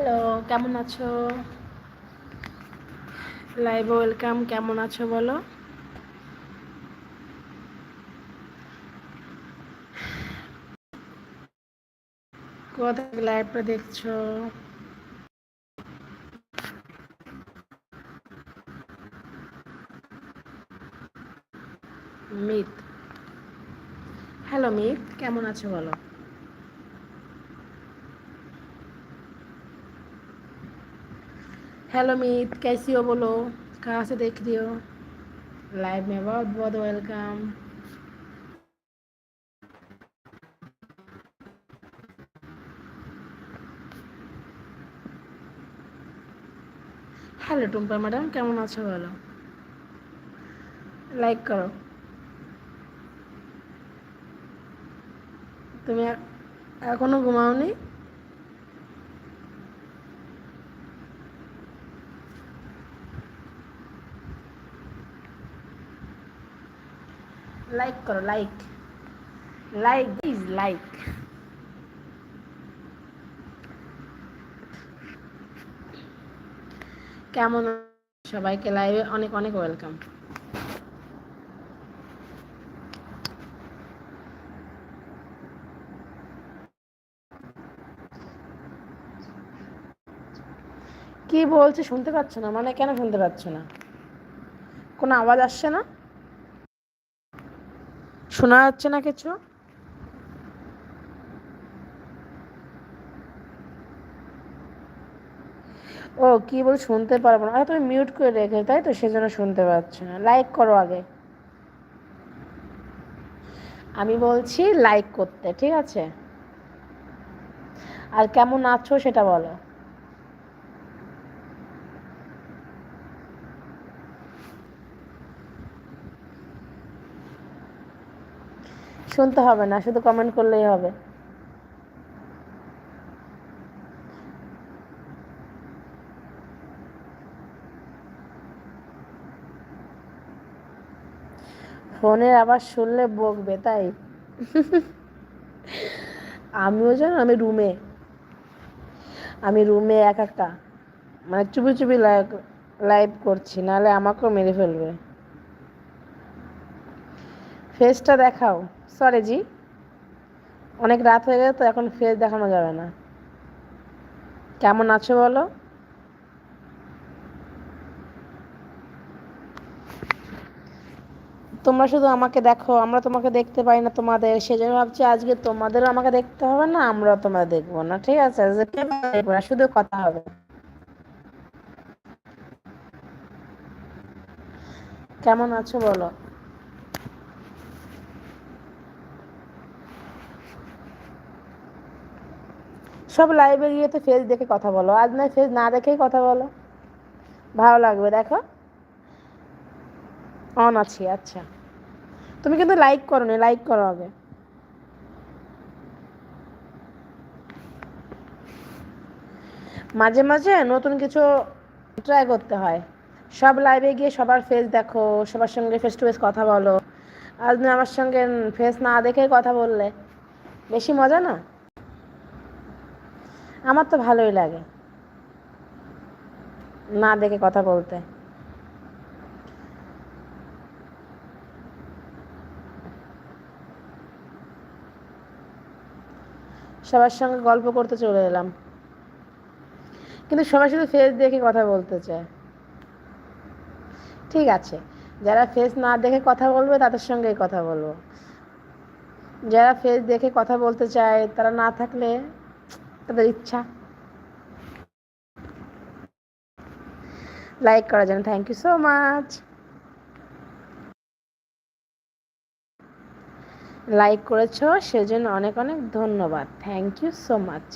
Hello কেমন আছো? Live welcome কেমন আছো বলো? কোথা থেকে লাইভটা দেখছ? মিত হ্যালো মিত কেমন আছো বলো? हेलो मीत कैसी हो बोलो कहाँ से देख रही हो लाइव में बहुत बहुत वेलकम হ্যালো টুম্পা ম্যাডাম কেমন আছো বলো লাইক করো তুমি এখনো ঘুমাওনি লাইক করো লাইক লাইক ইজ লাইক কেমন সবাইকে? লাইভে অনেক অনেক ওয়েলকাম কি বলছে? শুনতে পাচ্ছ না? মানে কেন শুনতে পাচ্ছ না? কোনো আওয়াজ আসছে না? শোনা যাচ্ছে না কিছু? ও, কি বল শুনতে পারব না। তুমি মিউট করে রেখে তাই তো? সেজন্য শুনতে পাচ্ছ না। লাইক করো আগে। আমি বলছি লাইক করতে, ঠিক আছে? আর কেমন আছো সেটা বলো। শুনতে হবে না, শুধু কমেন্ট করলেই হবে। ফোনের আবার শুনলে বকবে, তাই? আমিও জানো আমি রুমে আমি রুমে এক একা মানে চুপি চুপি লাইভ করছি, নাহলে আমাকেও মেরে ফেলবে। ফেসটা দেখাও। সরি জি অনেক রাত হয়ে গেছে, তো এখন ফেস দেখানো যাবে না। কেমন আছো বলো? তোমরা শুধু আমাকে দেখো, আমরা তোমাকে দেখতে পাই না তোমাদের। সেজন্য ভাবছি আজকে তোমাদেরও আমাকে দেখতে হবে না, আমরাও তোমাদের দেখব না, ঠিক আছে? শুধু কথা হবে। কেমন আছো বলো? সব লাইভে গিয়ে তো ফেস দেখে কথা বলো। আজ নয় ফেস না দেখেই কথা বলো। ভালো লাগবে, দেখো। অন আছি আচ্ছা। তুমি কিন্তু লাইক করো নি লাইক করো আগে। মাঝে মাঝে নতুন কিছু ট্রাই করতে হয়। সব লাইভে গিয়ে সবার ফেস দেখো, সবার সঙ্গে ফেস টু ফেস কথা বলো। আজ না আমার সঙ্গে ফেস না দেখেই কথা বললে। বেশি মজা না? আমার তো ভালোই লাগে। না দেখে কথা বলতে। সবার সঙ্গে গল্প করতে চলে এলাম। কিন্তু সবাই শুধু ফেস দেখে কথা বলতে চায়। ঠিক আছে, যারা ফেস না দেখে কথা বলবে, তাদের সঙ্গেই কথা বলব। যারা ফেস দেখে কথা বলতে চায়, তারা না থাকলে তাদের ইচ্ছা। লাইক করার জন্য thank you so much like করেছ, সেজন্য অনেক অনেক ধন্যবাদ। থ্যাংক ইউ সো মাচ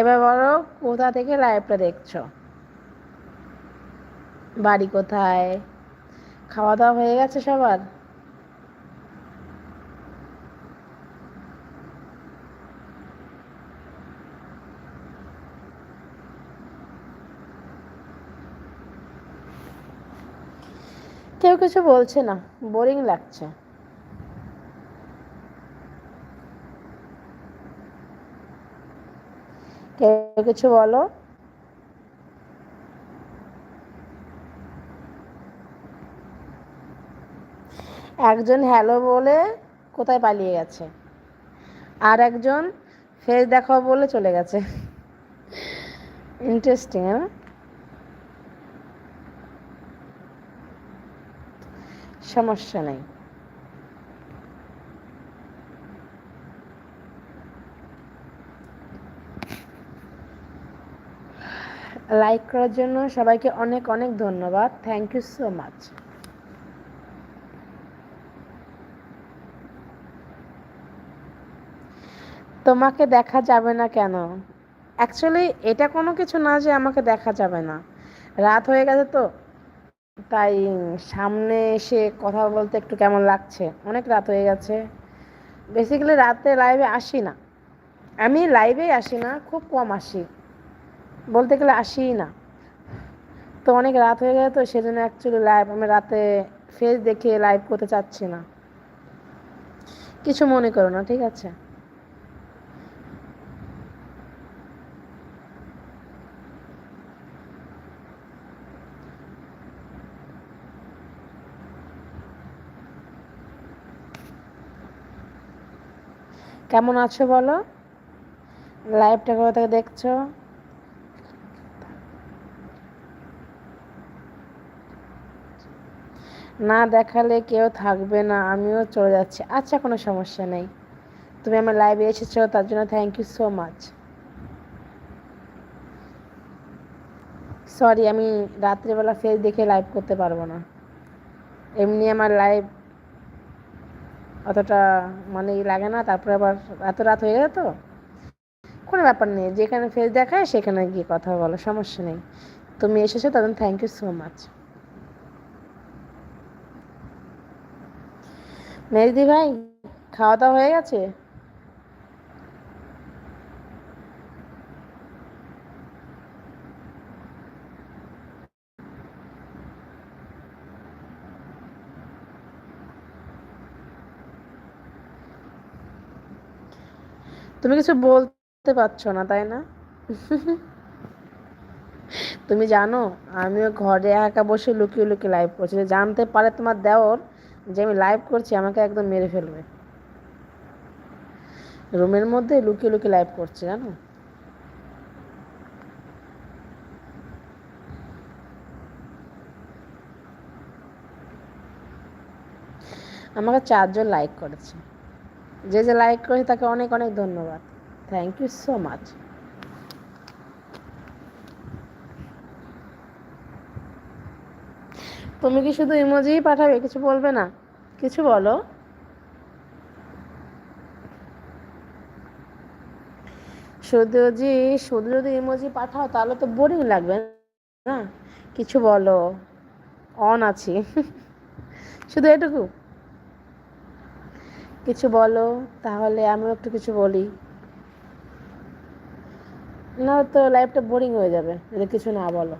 এবার বলো, কোথা থেকে লাইভটা দেখছ? বাড়ি কোথায়? খাওয়া দাওয়া হয়ে গেছে সবার? কেউ কিছু বলছে না, বোরিং লাগছে। কেউ কিছু বলো। একজন হ্যালো বলে কোথায় পালিয়ে গেছে? আর একজন ফেস দেখাও বলে চলে গেছে। ইন্টারেস্টিং হ্যাঁ? সমস্যা নেই। লাইক করার জন্য সবাইকে অনেক অনেক ধন্যবাদ। থ্যাংক ইউ সো মাচ তোমাকে দেখা যাবে না কেন? অ্যাকচুয়ালি এটা কোনো কিছু না যে আমাকে দেখা যাবে না। রাত হয়ে গেছে তো। তাই সামনে এসে কথা বলতে একটু কেমন লাগছে? অনেক রাত হয়ে গেছে। বেসিক্যালি রাতে লাইভে আসি না। আমি লাইভে আসি না, খুব কম আসি। বলতে গেলে আসিই না। তো অনেক রাত হয়ে গেছে তো সেজন্য অ্যাকচুয়ালি লাইভ আমি রাতে ফেস দেখে লাইভ করতে চাচ্ছি না। কিছু মনে করো না, ঠিক আছে? কেমন আছো বলো? লাইভটা কোথা থেকে দেখছ? না দেখালে কেউ থাকবে না, আমিও চলে যাচ্ছি। আচ্ছা কোনো সমস্যা নেই। তুমি আমার লাইভে এসেছ, তার জন্য thank you so much sorry আমি রাত্রিবেলা ফেস দেখে লাইভ করতে পারব না। এমনি আমার লাইভ অতটা মানে লাগে না, তারপরে আবার এত রাত হয়ে গেছে তো। কোনো ব্যাপার নেই, যেখানে ফেস দেখায় সেখানে গিয়ে কথা বলো, সমস্যা নেই। তুমি এসেছ তখন থ্যাংক ইউ সো মাচ মেজদি ভাই, খাওয়া দাওয়া হয়ে গেছে? তুমি কিছু বলতে পারছ না, তাই না? তুমি জানো, আমিও ঘরে একা বসে লুকিয়ে লুকিয়ে লাইভ করছি। জানতে পারে তোমার দেওর যে আমি লাইভ করছি, আমাকে একদম মেরে ফেলবে। রুমের মধ্যে লুকিয়ে লুকিয়ে লাইভ করছে, জানো? আমাকে চারজন লাইক করেছে। যে যে লাইক করেছে তাকে অনেক অনেক ধন্যবাদ। থ্যাংক ইউ সো মাচ তুমি কি শুধু ইমোজিই পাঠাবে? কিছু বলবে না? কিছু বলো। শুধু যে শুধু যদি ইমোজি পাঠাও, তাহলে তো বোরিং লাগবে না? কিছু বলো। অন আছি। শুধু এটুকু। কিছু বলো, তাহলে আমিও একটু কিছু বলি। না তো লাইফটা বোরিং হয়ে যাবে, যদি কিছু না বলো।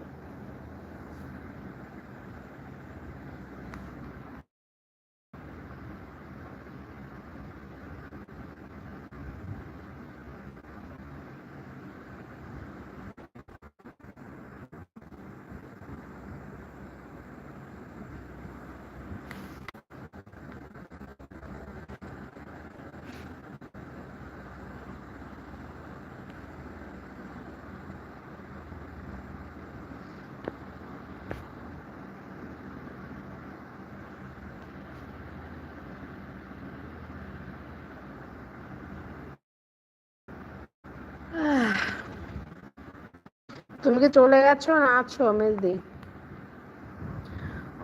তুমি কি চলে গেছো? না, আছো মেজদি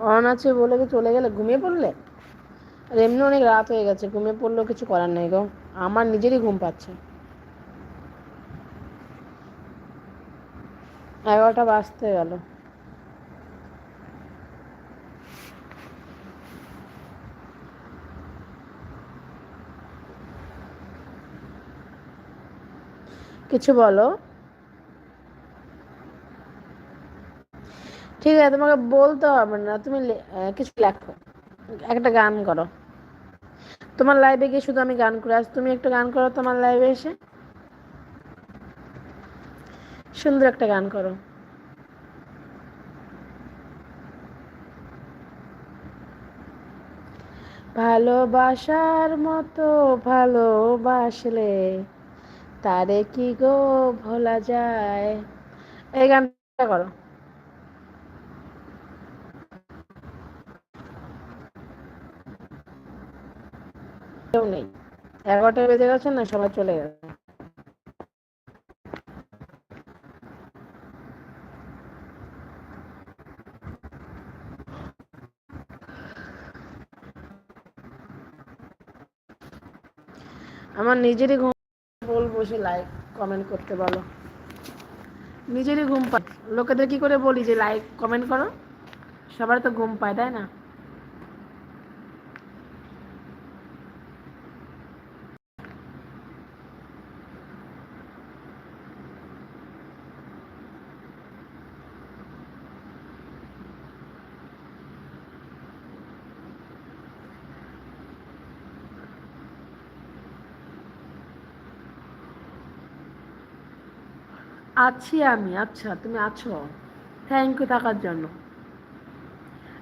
অন আছে বলে কি চলে গেলে? ঘুমিয়ে পড়লে? আর, এমনি অনেক রাত হয়ে গেছে, ঘুমিয়ে পড়লেও কিছু করার নেই গো। আমার নিজেরই ঘুম পাচ্ছে। এগারোটা বাজতে গেল। কিছু বলো। ঠিক আছে, তোমাকে বলতে হবে না। তুমি কিছু লেখো। একটা গান করো। তোমার লাইভে গিয়ে শুধু আমি গান করে? আস তুমি একটা গান করো তোমার লাইভে এসে। সুন্দর একটা গান করো। ভালোবাসার মতো ভালোবাসলে তারে কি গো ভোলা যায়? এই গানটা করো। কেউ নেই। এগারোটা বেজে গেছে না, সবাই চলে গেছে। আমার নিজেরই ঘুম বলব সে লাইক কমেন্ট করতে বলো। নিজেরই ঘুম পায় লোকেদের কি করে বলি যে লাইক কমেন্ট করো? সবার তো ঘুম পায়, তাই না? আছি আমি আচ্ছা তুমি আছো? থ্যাংক ইউ থাকার জন্য।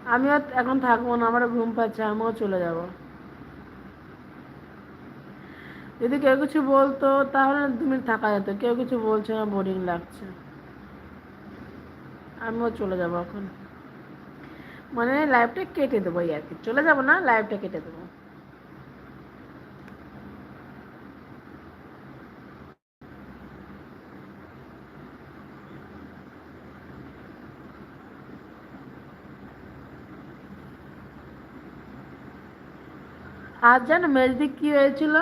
আমিও এখন থাকব না, আমারও ঘুম পাচ্ছে, আমিও চলে যাব। যদি কেউ কিছু বলতো, তাহলে তুমি থাকা যেত। কেউ কিছু বলছে না বোরিং লাগছে। আমিও চলে যাব এখন। মানে লাইভটা কেটে দেবো আর কি। চলে যাব না লাইভটা কেটে দেবো। আজ জানো মেজদিক কি হয়েছিল?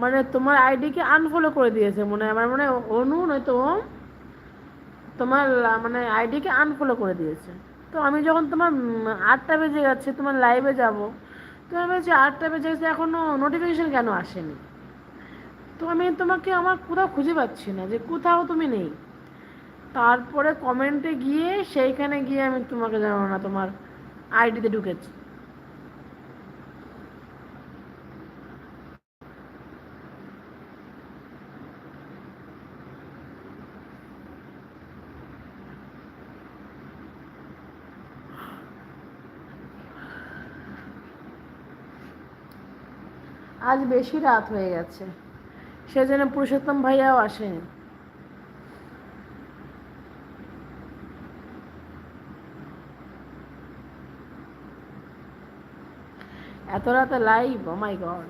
মানে তোমার আইডিকে আনফলো করে দিয়েছে, মনে হয়। আমার মনে অনু, নয়তো ওম, তোমার মানে আইডিকে আনফলো করে দিয়েছে। তো আমি যখন তোমার আটটা বেজে গেছে তোমার লাইভে যাব, তো আমি বলছি আটটা বেজে গেছে এখনও নোটিফিকেশান কেন আসেনি? তো আমি তোমাকে আমার কোথাও খুঁজে পাচ্ছি না যে কোথাও তুমি নেই। তারপরে কমেন্টে গিয়ে, সেইখানে গিয়ে আমি তোমাকে জানো না তোমার আইডিতে ঢুকেছি। আজ বেশি রাত হয়ে গেছে। সেজন্য পুরুষোত্তম ভাইয়াও আসেনি। এত রাতে লাইভ ও মাই গড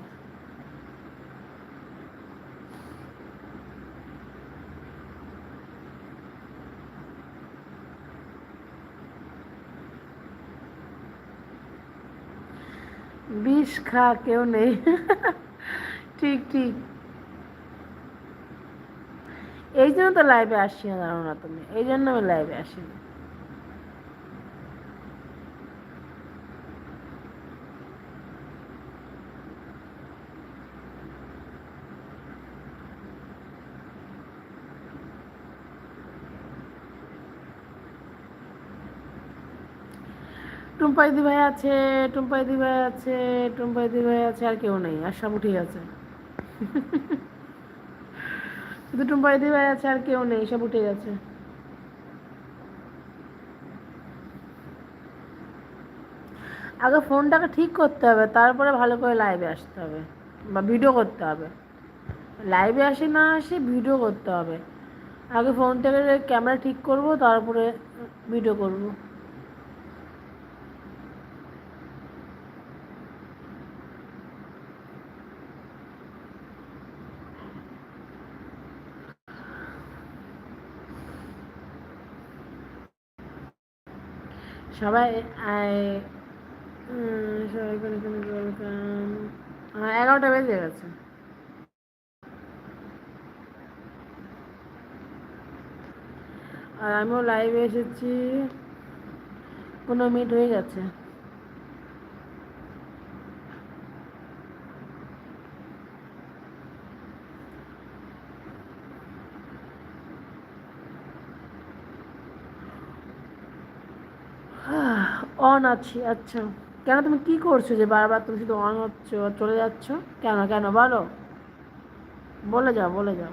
বিষ খা, কেউ নেই। ঠিক ঠিক। এই জন্য তো লাইভে আসি না না তুমি। এই জন্য আমি লাইভে আসি না টুম্পাই দি ভাই আছে, টুম্পাই দি ভাই আছে, টুম্পাই দি ভাই আছে, আর কেউ নেই, আর সব উঠে গেছে শুধু টুম্পাই দি ভাই আছে, আর কেউ নেই, সব উঠে গেছে আগে ফোনটাকে ঠিক করতে হবে, তারপরে ভালো করে লাইভে আসতে হবে, বা ভিডিও করতে হবে। লাইভে আসে না আসে ভিডিও করতে হবে। আগে ফোনটাকে ক্যামেরা ঠিক করব, তারপরে ভিডিও করব। সবাই এগারোটা বেজে গেছে। আর আমিও লাইভে এসেছি পনেরো মিনিট হয়ে গেছে। অন আছি আচ্ছা। কেন তুমি কি করছ যে বারবার তুমি শুধু অন হচ্ছো, চলে যাচ্ছ? কেন কেন, বলো। বলে যাও বলে যাও।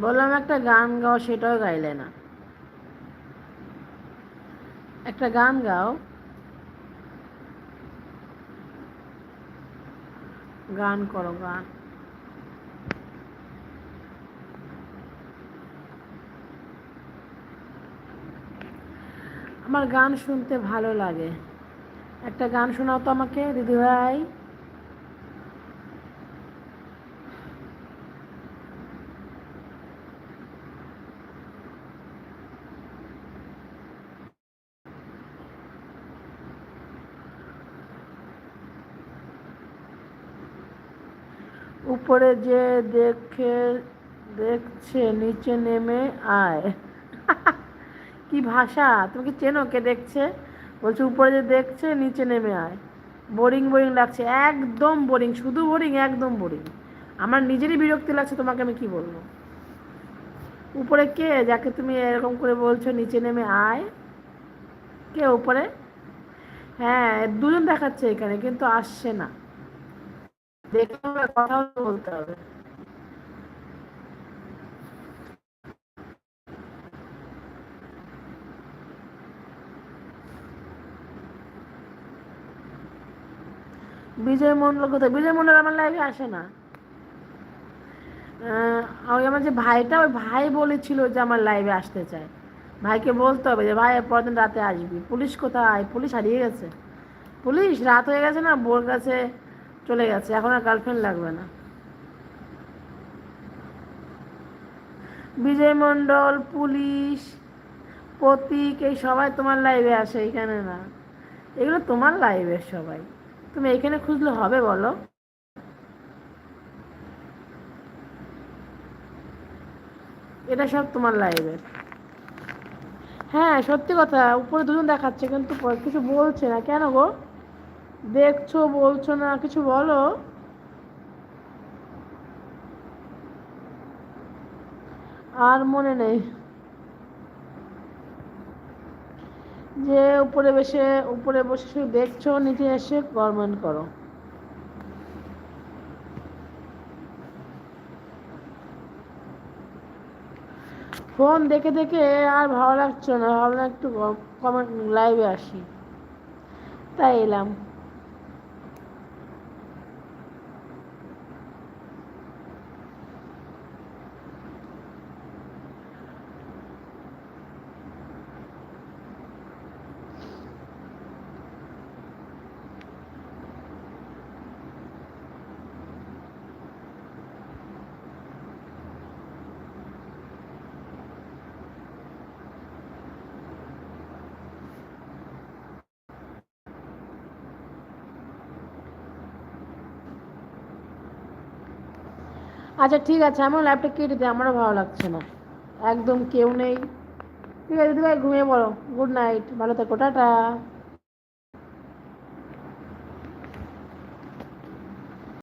বললাম, একটা গান গাও, সেটাও গাইলে না। একটা গান গাও। গান করো, গান। আমার গান শুনতে ভালো লাগে। একটা গান শোনাও তো আমাকে, দিদি ভাই। উপরে যে দেখে, দেখছে, নিচে নেমে আয়। কি ভাষা? তুমি কি চেনো কে দেখছে? বলছে, উপরে যে দেখছে, নিচে নেমে আয়। বোরিং বোরিং লাগছে, একদম বোরিং, শুধু বোরিং, একদম বোরিং। আমার নিজেরই বিরক্তি লাগছে, তোমাকে আমি কি বলব? উপরে কে? যাকে তুমি এরকম করে বলছো, নিচে নেমে আয়। কে উপরে? হ্যাঁ দুজন দেখাচ্ছে এখানে, কিন্তু আসছে না। দেখতে হবে কথা বলতে হবে। বিজয় মন্ডল কোথায়? বিজয় মন্ডল আমার লাইভে আসে না। ওই আমার যে ভাইটা, ওই ভাই বলেছিল যে আমার লাইভে আসতে চায়। ভাইকে বলতে হবে যে, ভাই, পরদিন রাতে আসবি। পুলিশ কোথায়? পুলিশ হারিয়ে গেছে। পুলিশ, রাত হয়ে গেছে না, বোর কাছে চলে গেছে। এখন আর গার্লফ্রেন্ড লাগবে না। বিজয় মণ্ডল, পুলিশ, প্রতীক, এই সবাই তোমার লাইভে আসে, এখানে না। এগুলো তোমার লাইভে সবাই। তুমি এখানে খুঁজলে হবে, বলো। এটা সব তোমার লাইভের হ্যাঁ সত্যি কথা, উপরে দুজন দেখাচ্ছে, কিন্তু কিছু বলছে না। কেন গো? দেখছ, বলছো না, কিছু বলো। আর মনে নেই। যে উপরে বসে উপরে বসে শুধু দেখছ, নিচে এসে গভর্নমেন্ট করো। ফোন দেখে দেখে আর ভালো লাগছে না ভাবলাম একটু কমেন্ট লাইভে আসি। তাই এলাম। আচ্ছা ঠিক আছে, আমার ল্যাপটা কেটে দিই আমারও ভালো লাগছে না। একদম কেউ নেই। ঠিক আছে, দিদিভাই, ঘুমিয়ে পড়ো। গুড নাইট ভালো থাকো, টাটা।